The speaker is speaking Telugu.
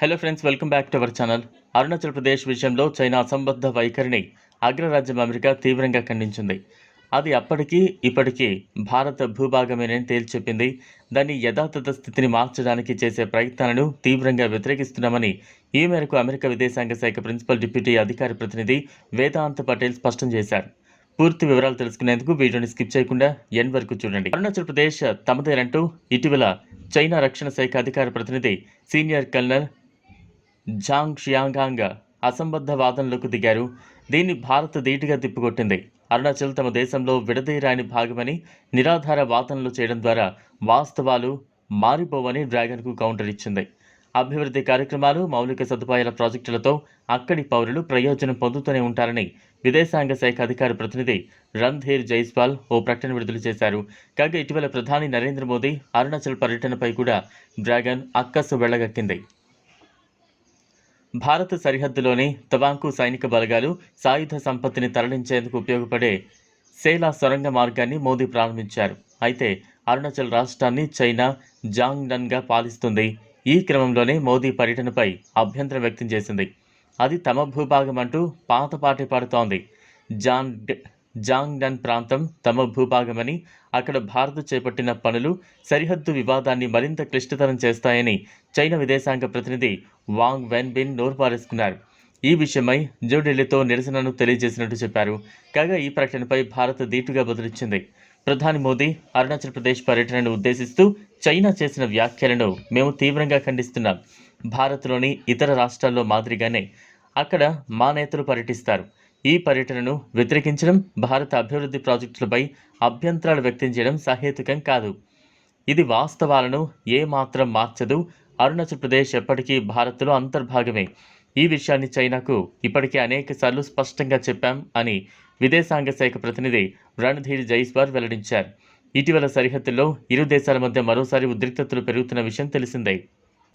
Hello friends welcome back to our channel Arunachal Pradesh విషయంలో చైనా అసంబద్ధ వైఖరిని అగ్రరాజ్యం అమెరికా తీవ్రంగా ఖండించింది. అది అప్పటికీ ఇప్పటికీ భారత భూభాగమేనని తేల్చెప్పింది. దాని యథాతథ స్థితిని మార్చడానికి చేసే ప్రయత్నాలను తీవ్రంగా వ్యతిరేకిస్తున్నామని ఈ మేరకు అమెరికా విదేశాంగ శాఖ ప్రిన్సిపల్ డిప్యూటీ అధికార ప్రతినిధి వేదాంత్ పటేల్ స్పష్టం చేశారు. పూర్తి వివరాలు తెలుసుకునేందుకు వీడియోని స్కిప్ చేయకుండా ఎన్ వరకు చూడండి. అరుణాచల్ ప్రదేశ్ తమదేనంటూ ఇటీవల చైనా రక్షణ శాఖ అధికార ప్రతినిధి సీనియర్ కల్నల్ జాంగ్ షియాంగాంగ్ అసంబద్ధ వాదనలకు దిగారు. దీన్ని భారత్ ధీటుగా తిప్పికొట్టింది. అరుణాచల్ తమ దేశంలో విడదీయరాని భాగమని నిరాధార వాదనలు చేయడం ద్వారా వాస్తవాలు మారిపోవని డ్రాగన్కు కౌంటర్ ఇచ్చింది. అభివృద్ధి కార్యక్రమాలు మౌలిక సదుపాయాల ప్రాజెక్టులతో అక్కడి పౌరులు ప్రయోజనం పొందుతూనే ఉంటారని విదేశాంగ శాఖ అధికార ప్రతినిధి రణ్ధీర్ జైస్వాల్ ఓ ప్రకటన విడుదల చేశారు. కాగా ఇటీవల ప్రధాని నరేంద్ర మోదీ అరుణాచల్ పర్యటనపై కూడా డ్రాగన్ అక్కసు వెళ్ళగక్కింది భారత సరిహద్దులోని తవాంకు సైనిక బలగాలు సాయుధ సంపత్తిని తరలించేందుకు ఉపయోగపడే సేలా సొరంగ మార్గాన్ని మోదీ ప్రారంభించారు. అయితే అరుణాచల్ రాష్ట్రాన్ని చైనా జాంగ్డన్గా పాలిస్తుంది. ఈ క్రమంలోనే మోదీ పర్యటనపై అభ్యంతరం వ్యక్తం చేసింది. అది తమ భూభాగం అంటూ పాతపాటే పాడుతోంది. జాన్ జాంగ్డన్ ప్రాంతం తమ భూభాగమని అక్కడ భారత్ చేపట్టిన పనులు సరిహద్దు వివాదాన్ని మరింత క్లిష్టతరం చేస్తాయని చైనా విదేశాంగ ప్రతినిధి వాంగ్ వెన్బిన్ నోరుపారేసుకున్నారు. ఈ విషయమై న్యూఢిల్లీతో నిరసనను తెలియజేసినట్టు చెప్పారు. కాగా ఈ ప్రకటనపై భారత్ ధీటుగా బదిలిచ్చింది. ప్రధాని మోదీ అరుణాచల్ ప్రదేశ్ పర్యటనను ఉద్దేశిస్తూ చైనా చేసిన వ్యాఖ్యలను మేము తీవ్రంగా ఖండిస్తున్నాం. భారత్లోని ఇతర రాష్ట్రాల్లో మాదిరిగానే అక్కడ మా నేతలు పర్యటిస్తారు. ఈ పర్యటనను వ్యతిరేకించడం భారత అభివృద్ధి ప్రాజెక్టులపై అభ్యంతరాలు వ్యక్తం చేయడం సహేతుకం కాదు. ఇది వాస్తవాలను ఏమాత్రం మార్చదు. అరుణాచల్ ప్రదేశ్ ఎప్పటికీ భారత్లో అంతర్భాగమే. ఈ విషయాన్ని చైనాకు ఇప్పటికే అనేక సార్లు స్పష్టంగా చెప్పాం అని విదేశాంగ శాఖ ప్రతినిధి రణధీర్ జైస్వార్ వెల్లడించారు. ఇటీవల సరిహద్దుల్లో ఇరు దేశాల మధ్య మరోసారి ఉద్రిక్తతలు పెరుగుతున్న విషయం తెలిసిందే.